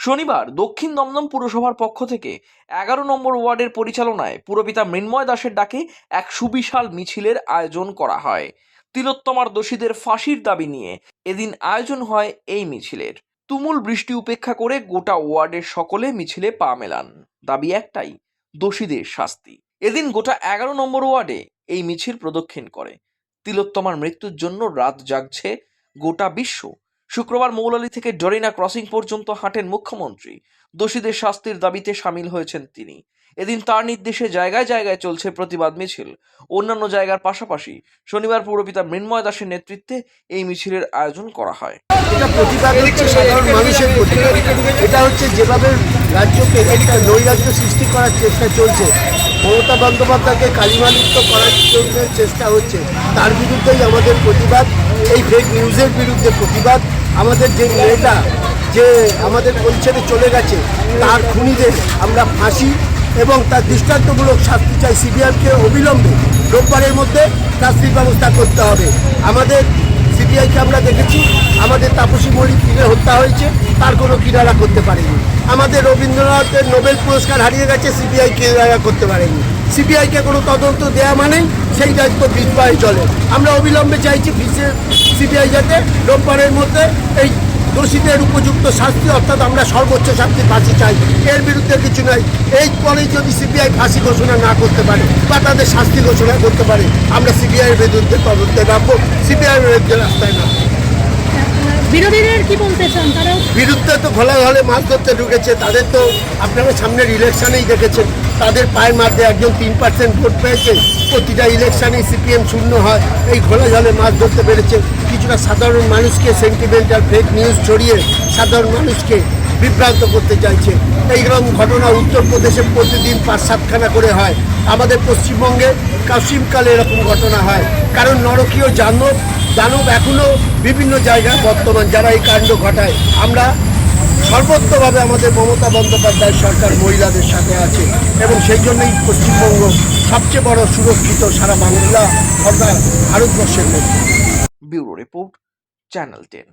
শনিবার দক্ষিণ দমদম পুরসভার পক্ষ থেকে এগারো নম্বর ওয়ার্ডের পরিচালনায় পুরপিতা মৃন্ময় দাসের ডাকে এক সুবিশাল মিছিলের আয়োজন করা হয়। তিলোত্তমার দোষীদের ফাঁসির দাবি নিয়ে এদিন আয়োজন হয় এই মিছিলের। তুমুল বৃষ্টি উপেক্ষা করে গোটা ওয়ার্ডের সকলে মিছিলে পা মেলান। দাবি একটাই, দোষীদের শাস্তি। এদিন গোটা এগারো নম্বর ওয়ার্ডে এই মিছিল প্রদক্ষিণ করে। তিলোত্তমার মৃত্যুর জন্য রাত জাগছে গোটা বিশ্ব। শুক্রবার মৌলালি থেকে ডরিনা ক্রসিং পর্যন্ত হাঁটেন মুখ্যমন্ত্রী। দোষীদের শাস্তির দাবিতে সামিল হয়েছেন তিনি। এদিন তার নির্দেশে জায়গায় জায়গায় চলছে প্রতিবাদ মিছিল। অন্যান্য জায়গার পাশাপাশি শনিবার পৌরপিতা মৃন্ময় দাসের নেতৃত্বে এই মিছিলের আয়োজন করা হয়। এটা প্রতিবাদ হচ্ছে সাধারণ মানুষের প্রতিবাদ। এটা হচ্ছে যেভাবে রাজ্যকে একটা নৈরাজ্য সৃষ্টি করার চেষ্টা চলছে। মমতা বন্দ্যোপাধ্যায়কে কালিমালিপ্ত করার জন্য চেষ্টা হচ্ছে। তার বিরুদ্ধেই আমাদের প্রতিবাদ। এই ফেক নিউজের বিরুদ্ধে প্রতিবাদ। আমাদের যে মেয়েটা যে আমাদের পরিচয়ে চলে গেছে, তার খুনিদের আমরা ফাঁসি এবং তার দৃষ্টান্তমূলক শাস্তি চাই। সিবিআইকে অবিলম্বে রোববারের মধ্যে শাস্তির ব্যবস্থা করতে হবে। আমাদের সিবিআইকে আমরা দেখেছি, আমাদের তাপসী মল্লিক ফিরে হত্যা হয়েছে, তার কোনো কিনারা করতে পারেনি। আমাদের রবীন্দ্রনাথের নোবেল পুরস্কার হারিয়ে গেছে, সিবিআই কিনারা করতে পারেনি। সিবিআইকে কোনো তদন্ত দেয়া মানেই সেই দায়িত্ব বিজবাই চলে আমরা অবিলম্বে চাইছি সিবিআই যাতে রোববারের মধ্যে এই দোষীদের উপযুক্ত শাস্তি, অর্থাৎ আমরা সর্বোচ্চ শাস্তি ফাঁসি চাই, এর বিরুদ্ধে কিছু নাই। এই পরে যদি সিবিআই ফাঁসি ঘোষণা না করতে পারে বা তাদের শাস্তি ঘোষণা করতে পারে, আমরা সিবিআইয়ের বিরুদ্ধে তদন্তে রাখব সিবিআইয়ের বিরুদ্ধে রাস্তায় নামবো। বিরোধীদের কি বলতে চান তারা বিরুদ্ধে তো মাছ ধরতে ঢুকেছে, তাদের তো আপনারা সামনের ইলেকশনেই দেখেছেন, তাদের পায়ের মধ্যে একজন তিন পার্সেন্ট ভোট পেয়েছে, প্রতিটা ইলেকশনেই সিপিএম শূন্য হয়, এই ঘোলা জলে মাছ ধরতে পেরেছে। কিছুটা সাধারণ মানুষকে সেন্টিমেন্টাল ফেক নিউজ ছড়িয়ে সাধারণ মানুষকে বিভ্রান্ত করতে চাইছে। এইরকম ঘটনা উত্তরপ্রদেশে প্রতিদিন পাঁচ সাতখানা করে হয়। আমাদের পশ্চিমবঙ্গে কাশিমকালে এরকম ঘটনা হয়। কারণ নরকীয় জানব দানব এখনও বিভিন্ন জায়গায় বর্তমান যারা এই কাণ্ড ঘটায়। আমরা সর্বত্রভাবে আমাদের মমতা বন্দ্যোপাধ্যায় সরকার মহিলাদের সাথে আছে এবং সেই জন্যই পশ্চিমবঙ্গ সবচেয়ে বড় সুরক্ষিত সারা বাংলা সরকার ভারতবর্ষের মধ্যে। Bureau report, channel ten.